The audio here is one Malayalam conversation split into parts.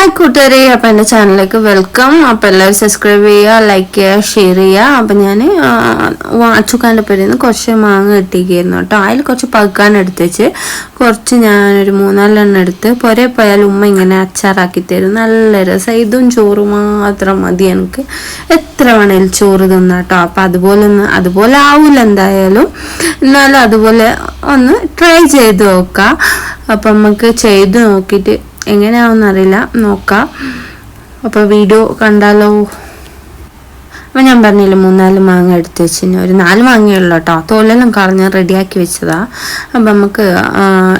ഹായ് കൂട്ടുകാരെ. അപ്പം എന്റെ ചാനലിലേക്ക് വെൽക്കം അപ്പം എല്ലാവരും സബ്സ്ക്രൈബ് ചെയ്യുക ലൈക്ക് ചെയ്യുക ഷെയർ ചെയ്യുക. അപ്പം ഞാൻ അച്ചുക്കാന്റെ പേരിൽ നിന്ന് കുറച്ച് മാങ്ങ കിട്ടിയിരിക്കുന്നു കേട്ടോ. അതിൽ കുറച്ച് പകുക്കാൻ എടുത്ത് വെച്ച്. കുറച്ച് ഞാനൊരു മൂന്നാലെണ്ണം എടുത്ത് പുരേ പോയാൽ ഉമ്മ ഇങ്ങനെ അച്ചാറാക്കി തരും. നല്ല രസം. ഇതും ചോറ് മാത്രം മതി എനിക്ക്. എത്ര വേണേലും ചോറ് തിന്നാം കേട്ടോ. അപ്പം അതുപോലെ ഒന്ന് അതുപോലെ ആവില്ല എന്തായാലും. എന്നാലും അതുപോലെ ഒന്ന് ട്രൈ ചെയ്ത് നോക്കാം. അപ്പം നമുക്ക് ചെയ്ത് നോക്കിയിട്ട് എങ്ങനെയാവുമെന്ന് അറിയില്ല. നോക്കാം. അപ്പോൾ വീഡിയോ കണ്ടാലോ? അപ്പം ഞാൻ പറഞ്ഞില്ല മൂന്നാൽ മാങ്ങ എടുത്ത് വെച്ചിന്. ഒരു നാല് മാങ്ങയേ മാങ്ങയുള്ളൂ കേട്ടോ തോലെല്ലാം കളഞ്ഞ് റെഡിയാക്കി വെച്ചതാ. അപ്പം നമുക്ക്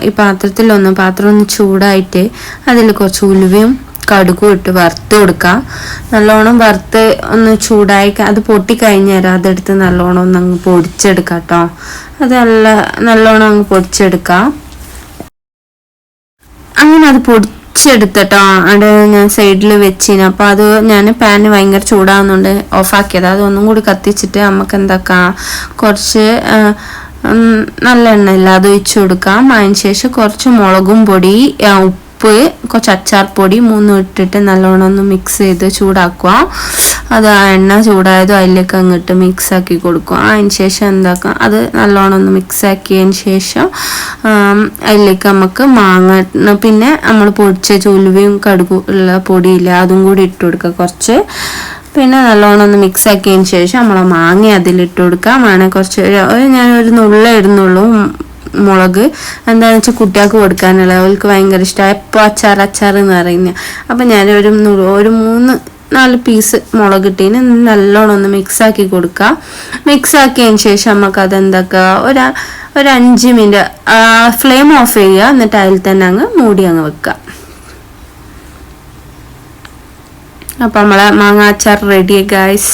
ഈ പാത്രത്തിലൊന്ന് പാത്രം ഒന്ന് ചൂടായിട്ട് അതിൽ കുറച്ച് ഉലുവയും കടുകും ഇട്ട് വറുത്ത് കൊടുക്കാം. നല്ലോണം വറുത്ത് ഒന്ന് ചൂടായി അത് പൊട്ടിക്കഴിഞ്ഞാൽ അതെടുത്ത് നല്ലോണം ഒന്ന് അങ്ങ് പൊടിച്ചെടുക്കാം കേട്ടോ അത് നല്ല നല്ലോണം അങ്ങ് പൊടിച്ചെടുക്കാം. അത് പൊടിച്ചെടുത്തിട്ടോ അത് ഞാൻ സൈഡിൽ വെച്ചിന്. അപ്പോൾ അത് ഞാൻ പാന് ഭയങ്കര ചൂടാവുന്നുണ്ട് ഓഫാക്കിയത് അത് ഒന്നും കൂടി കത്തിച്ചിട്ട് നമുക്ക് എന്താക്കാം കുറച്ച് നല്ല എണ്ണ ഇല്ല അത് ഒഴിച്ചു കൊടുക്കാം. അതിന് ശേഷം കുറച്ച് മുളകും പൊടി ഉപ്പ് കുറച്ച് അച്ചാർ പൊടി മൂന്നും ഇട്ടിട്ട് നല്ലോണം ഒന്ന് മിക്സ് ചെയ്ത് ചൂടാക്കുക അത് ആ എണ്ണ ചൂടായതും അതിലേക്ക് അങ്ങോട്ട് മിക്സ് ആക്കി കൊടുക്കും. അതിന് ശേഷം എന്താക്കാം? അത് നല്ലോണം ഒന്ന് മിക്സ് ആക്കിയതിന് ശേഷം അതിലേക്ക് നമുക്ക് മാങ്ങ പിന്നെ നമ്മൾ പൊടിച്ച ചുലുവയും കടുകു ഉള്ള പൊടിയില്ല അതും കൂടി ഇട്ട് കൊടുക്കുക കുറച്ച്. പിന്നെ നല്ലോണം ഒന്ന് മിക്സ് ആക്കിയതിന് ശേഷം നമ്മളെ മാങ്ങ അതിലിട്ട് കൊടുക്കാം മാങ്ങ കുറച്ച് ഞാനൊരു നുള്ള ഇടുന്നുള്ളൂ മുളക്. എന്താണെന്ന് വെച്ചാൽ കുട്ടികൾക്ക് കൊടുക്കാനുള്ള അവർക്ക് ഭയങ്കര ഇഷ്ടമാണ് എപ്പോൾ അച്ചാർ അച്ചാർ എന്ന് പറയുന്നത് അപ്പം ഞാനൊരു ഒരു മൂന്ന് നാല് പീസ് മുളക് ഇട്ടീന്. നല്ലോണം ഒന്ന് മിക്സ് ആക്കി കൊടുക്കുക മിക്സ് ആക്കിയതിന് ശേഷം നമുക്ക് അതെന്താക്കുക ഒരു ഒരു അഞ്ച് മിനിറ്റ് ഫ്ലെയിം ഓഫ് ചെയ്യുക. എന്നിട്ട് അതിൽ തന്നെ അങ്ങ് മൂടി അങ്ങ് വെക്കുക അപ്പം നമ്മളെ മാങ്ങാച്ചാർ റെഡി ഗൈസ്